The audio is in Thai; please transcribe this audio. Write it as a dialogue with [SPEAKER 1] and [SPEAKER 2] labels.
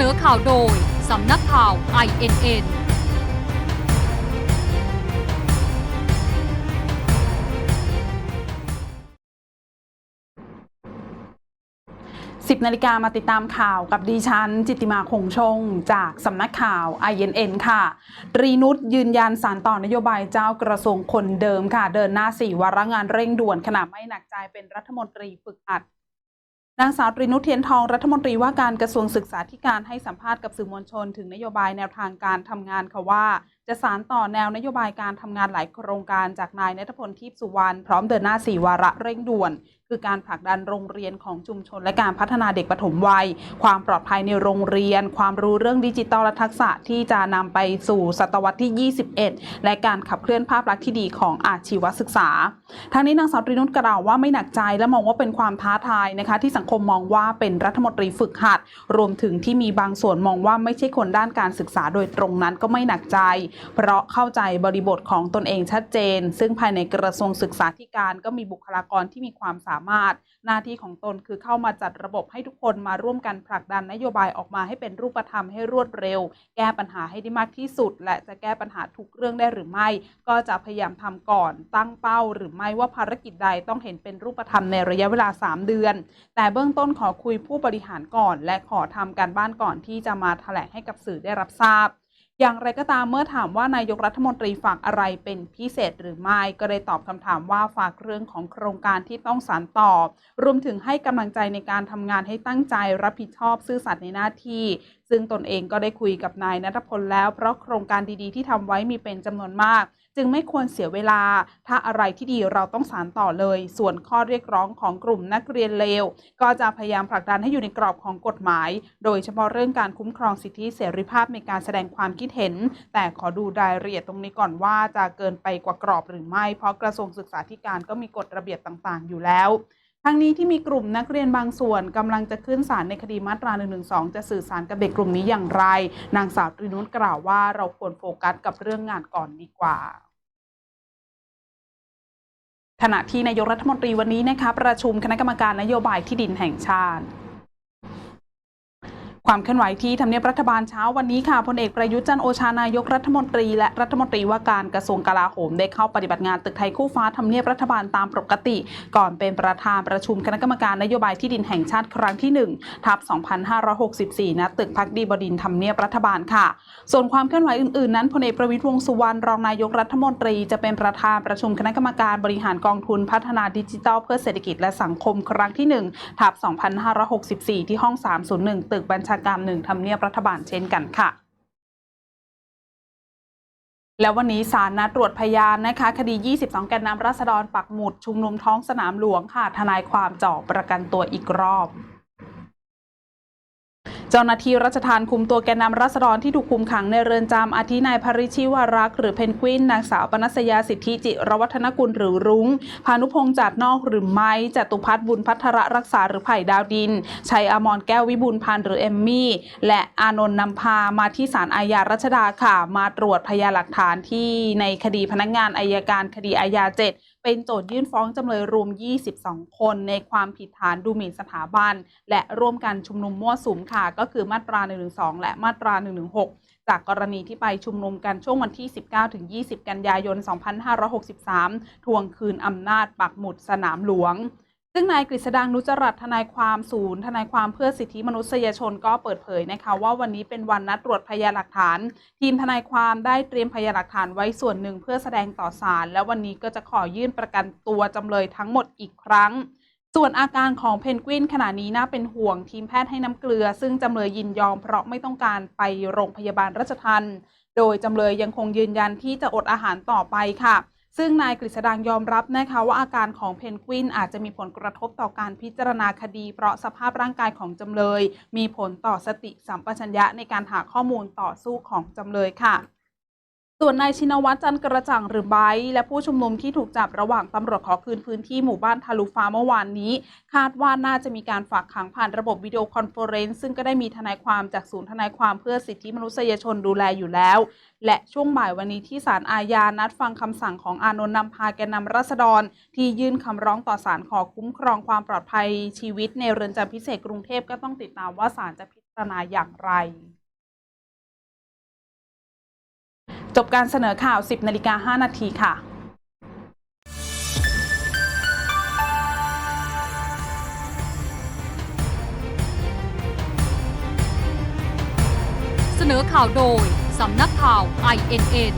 [SPEAKER 1] นอข่าวโดย สำนักข่าว INN
[SPEAKER 2] 10นาฬิกามาติดตามข่าวกับดิฉัน จิตติมาคงชง จากสำนักข่าว INN ค่ะตรีนุชยืนยันสารต่อนโยบายเจ้ากระทรวงคนเดิมค่ะ เดินหน้าสี่วาระงานเร่งด่วนขณะไม่หนักใจเป็นรัฐมนตรีฝึกหัด นางสาวตรีนุชเทียนทองรัฐมนตรีว่าการกระทรวงศึกษาธิการให้สัมภาษณ์กับสื่อมวลชน ถึงนโยบายแนวทางการทำงานค่ะว่า จะสารต่อแนวนโยบายการทำงานหลายโครงการจากนายนัทพลทิพสุวรรณพร้อมเดินหน้าสี่วาระเร่งด่วน คือการผลักดันโรงเรียนของชุมชน และการพัฒนาเด็กปฐมวัย ความปลอดภัยในโรงเรียน ความรู้เรื่องดิจิทัลและทักษะที่จะนำไปสู่ศตวรรษที่ 21 และการขับเคลื่อนภาพลักษณ์ที่ดีของอาชีวศึกษา ทางนี้นางสาวตรีนุชกล่าวว่าไม่หนักใจและมองว่าเป็นความท้าทายนะคะ ที่สังคมมองว่าเป็นรัฐมนตรีฝึกหัด รวมถึงที่มีบางส่วนมองว่าไม่ใช่คนด้านการศึกษาโดยตรงนั้นก็ไม่หนักใจ เพราะเข้าใจบริบทของตนเองชัดเจน ซึ่งภายในกระทรวงศึกษาธิการก็มีบุคลากรที่มีความสามารถ หน้าที่ของตนคือเข้ามาจัดระบบให้ทุกคนมาร่วมกันผลักดันนโยบายออกมาให้เป็นรูปธรรมให้รวดเร็ว แก้ปัญหาให้ได้มากที่สุด และจะแก้ปัญหาทุกเรื่องได้หรือไม่ ก็จะพยายามทำก่อนตั้งเป้า หรือไม่ว่าภารกิจใดต้องเห็นเป็นรูปธรรมในระยะเวลา 3 เดือน แต่เบื้องต้นขอคุยผู้บริหารก่อน และขอทำการบ้านก่อนที่จะมาแถลงให้กับสื่อได้รับทราบ อย่างไรก็ตามเมื่อถามว่านายกรัฐมนตรีฝากอะไรเป็นพิเศษหรือไม่ ก็ได้ตอบคำถามว่าฝากเรื่องของโครงการที่ต้องสานต่อ รวมถึงให้กำลังใจในการทำงานให้ตั้งใจรับผิดชอบซื่อสัตย์ในหน้าที่ ซึ่งตนเองก็ได้คุยกับนายนัทพลแล้ว เพราะโครงการดีๆ ที่ทำไว้มีเป็นจำนวนมาก จึงไม่ควรเสียเวลา ถ้าอะไรที่ดีเราต้องสานต่อเลย ส่วนข้อเรียกร้องของกลุ่มนักเรียนเลว ก็จะพยายามผลักดันให้อยู่ในกรอบของกฎหมาย โดยเฉพาะเรื่องการคุ้มครองสิทธิเสรีภาพในการแสดงความคิดเห็น แต่ขอดูรายละเอียดตรงนี้ก่อนว่าจะเกินไปกว่ากรอบหรือไม่ เพราะกระทรวงศึกษาธิการก็มีกฎระเบียบต่างๆ อยู่แล้ว ทั้งนี้ที่มีกลุ่มนักเรียนบางส่วนกำลังจะขึ้นศาลในคดีมาตรา1นึจะสื่อสารกับเด็กกลุ่มนี้อย่างไร นางสาวตรีนุชกล่าวว่าเราควรโฟกัสกับเรื่องงานก่อนดีกว่าขณะที่นายกรัฐมนตรีวันนี้นะคะประชุมคณะกรรมการนโยบายที่ดินแห่งชาติ ความเคลื่อนไหวที่ทำเนียบรัฐบาลเช้าวันนี้ค่ะพลเอกประยุทธ์จันโอชานายกรัฐมนตรี และรัฐมนตรีว่าการกระทรวงกลาโหมได้เข้าปฏิบัติงานตึกไทยคู่ฟ้าทำเนียบรัฐบาลตามปกติ ก่อนเป็นประธานประชุมคณะกรรมการนโยบายที่ดินแห่งชาติครั้งที่ 1 ทับ 2564 ณ ตึกพักดีบดินทำเนียบรัฐบาลค่ะ ส่วนความเคลื่อนไหวอื่นๆนั้นพลเอกประวิตรวงสุวรรณรองนายกรัฐมนตรีจะเป็นประธานประชุมคณะกรรมการบริหารกองทุนพัฒนาดิจิทัลเพื่อเศรษฐกิจและสังคมครั้งที่1ทับ 2564 ที่ห้อง 301 ตึกบัญชาการหนึ่งทำเนียบรัฐบาลเช่นกันค่ะ แล้ววันนี้ศาลนัดตรวจพยานนะคะ คดี 22 แกนนำรัษฎรปักหมุดชุมนุมท้องสนามหลวงค่ะ ทนายความจ่อประกันตัวอีกรอบ เจ้าหน้าที่รัชทานคุมตัวแกนนำราษฎรที่ถูกคุมขังในเรือนจำอาทินายภริชิวารักษ์หรือเพนกวินนางสาวปนัสยาสิทธิจิรวัฒนกุลหรือรุง้งพานุพงษ์จัดนอกหรือไม้จตุพัฒน์บุญพัทรรักษาหรือไผ่ดาวดินชัยอมรแก้ววิบูลพันธ์หรือเอมมี่ และอานนท์นำพามาที่ศาลอาญารัชดาค่ะ มาตรวจพยานหลักฐานที่ในคดีพนักงานอายการคดีอาญาเจ็ด เป็นโจทยื่นฟ้องจำเลยรวม 22 คน ในความผิดฐานดูหมิ่นสถาบัน และร่วมกันชุมนุมมั่วสุมค่ะ ก็คือมาตรา 112 และมาตรา 116 จากกรณีที่ไปชุมนุมกันช่วงวันที่ 19-20 กันยายน 2563 ทวงคืนอำนาจปักหมุดสนามหลวง ซึ่งนายกฤษดางนุจรัตทนายความศูนย์ทนายความเพื่อสิทธิมนุษยชนก็เปิดเผยนะคะว่าวันนี้เป็นวันนัดตรวจพยานหลักฐาน ทีมทนายความได้เตรียมพยานหลักฐานไว้ส่วนหนึ่งเพื่อแสดงต่อศาลและวันนี้ก็จะขอยื่นประกันตัวจำเลยทั้งหมดอีกครั้ง ส่วนอาการของเพนกวินขณะนี้น่าเป็นห่วงทีมแพทย์ให้น้ำเกลือ ซึ่งจำเลยยินยอมเพราะไม่ต้องการไปโรงพยาบาลราชทันโดยจำเลยยังคงยืนยันที่จะอดอาหารต่อไปค่ะ ซึ่งนายกฤษดางยอมรับนะคะว่าอาการของเพนกวินอาจจะมีผลกระทบต่อการพิจารณาคดี เพราะสภาพร่างกายของจำเลย มีผลต่อสติสัมปชัญญะในการหาข้อมูลต่อสู้ของจำเลยค่ะ ส่วนนายชินวัตรจันกระจ่างหรือไบและผู้ชุมนุมที่ถูกจับระหว่างตำรวจขอคืนพื้นที่หมู่บ้านทาลุฟ้าเมื่อวานนี้ คาดว่าน่าจะมีการฝากขังผ่านระบบวิดีโอคอนเฟอเรนซ์ซึ่งก็ได้มีทนายความจากศูนย์ทนายความเพื่อสิทธิมนุษยชนดูแลอยู่แล้ว และช่วงบ่ายวันนี้ที่ศาลอาญานัดฟังคำสั่งของอานนท์นำพาแกนนำรัษฎร ที่ยื่นคำร้องต่อศาลขอคุ้มครองความปลอดภัยชีวิตในเรือนจำพิเศษกรุงเทพก็ต้องติดตามว่าศาลจะพิจารณาอย่างไร บการเสนอข่าว 10นาฬิกา5นาทีค่ะ
[SPEAKER 1] เสนอข่าวโดย สำนักข่าว INN